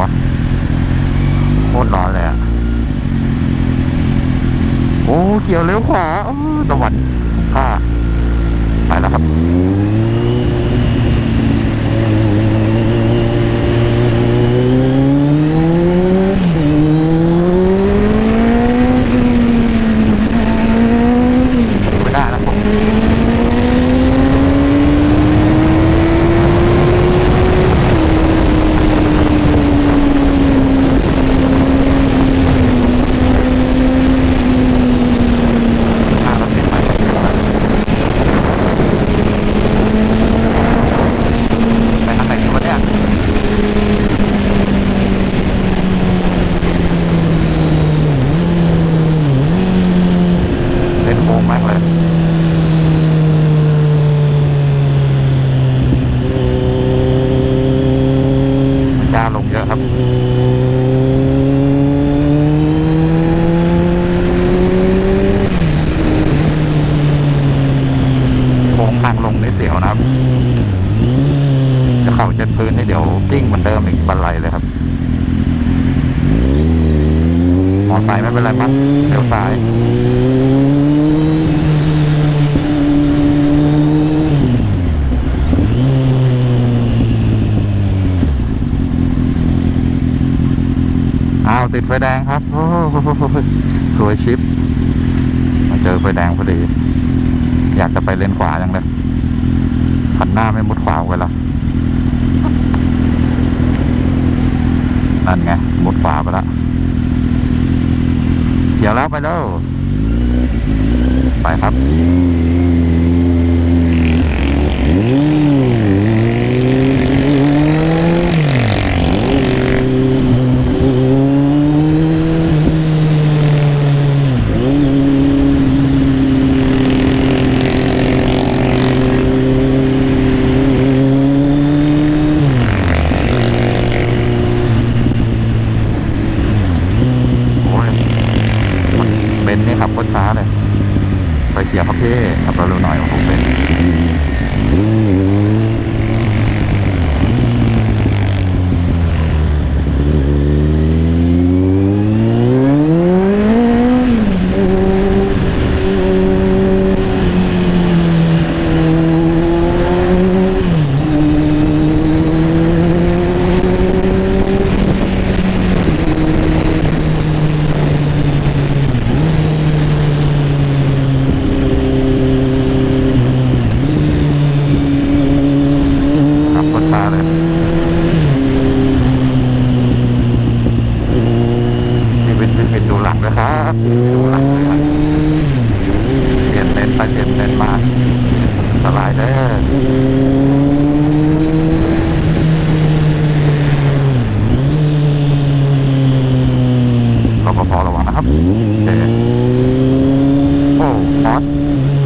วะโคตรร้อนเลยอะโอ้เขียวเลี้ยวขวาสวัสวรรค์อ่าไปแล้วครับ ไม่ได้แล้วผมอ่ารถติดไปไปทางไหนดีวะเนี่ยเล่นโค้งมากเลย มันจ้าล งเยอะครับโค้งทางลงในเสียวนะครับ จะเข่าเช็ดพื้นให้เดี๋ยวกิ้งเหมือนเดิมอีกบันไลเลยครับมอไซค์ไม่เป็นไรมั้งเลี้ยวซ้าย ติดไฟแดงครับ โอ้สวยชิป มาเจอไฟแดงพอดี อยากจะไปเลนขวาจังเลยขันหน้าไม่มุดขวาไปละนั่นไงมุดขวาไปละเขียวแล้วไปแล้ว ไปครับ โอ้ยมั นเบนซ์นี่ขับโคตรช้าเลย ไปเสียครับพี่ขับเร็วๆหน่อยของผมเบนซ์ขับโคตรช้าเลยนี่เป็นเป็นเป็นดูหลังนะครับดูหลังด้วยครับ เปลี่ยนเลนไปเปลี่ยนเลนมาสลายเด้อรปภระวังนะครับโอเคโอ้มอส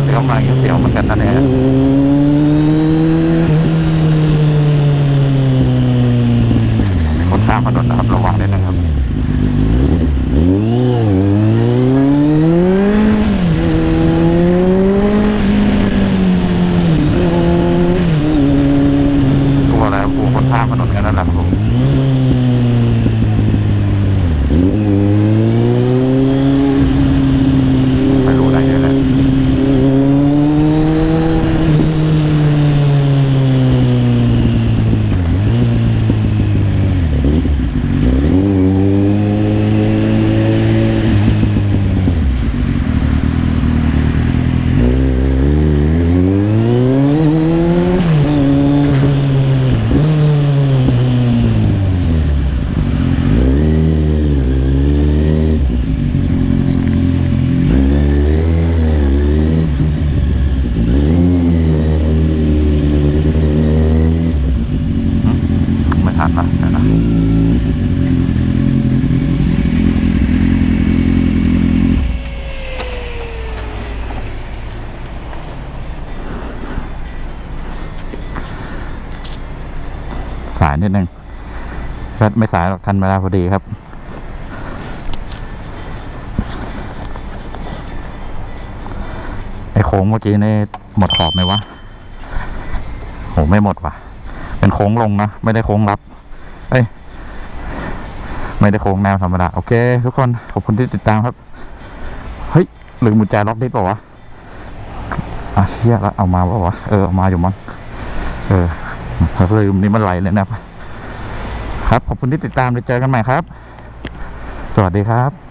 เลี้ยวมาเสียวเหมือนกันนะเนี่ยมีคนข้ามถนนนะครับระวังนิดนึงครับ กลัวอะไรครับ กลัวคนข้ามถนนกันนั่นแหละครับผมไม่รู้ได้เลยแหละไม่ะสายนิดนึงก็ไม่สายหรอกทันเวลาพอดีครับไอโค้งเมื่อกี้นี่หมดขอบไหมวะโหไม่หมดว่ะ เป็นโค้งลงนะ ไม่ได้โค้งรับ อ้ยไม่ได้โค้งแนวธรรมดา โอเค ทุกคน ขอบคุณที่ติดตามครับ เฮ้ยลืมกุญแจล็อกดิสเปล่าวะอะเชี่ยแล้วเอามาเปล่าวะเออเอามาอยู่มั้งเออลืมนี่มันไหลเลยนะครับ ครับขอบคุณที่ติดตามเดี๋ยวเจอกันใหม่ครับ สวัสดีครับ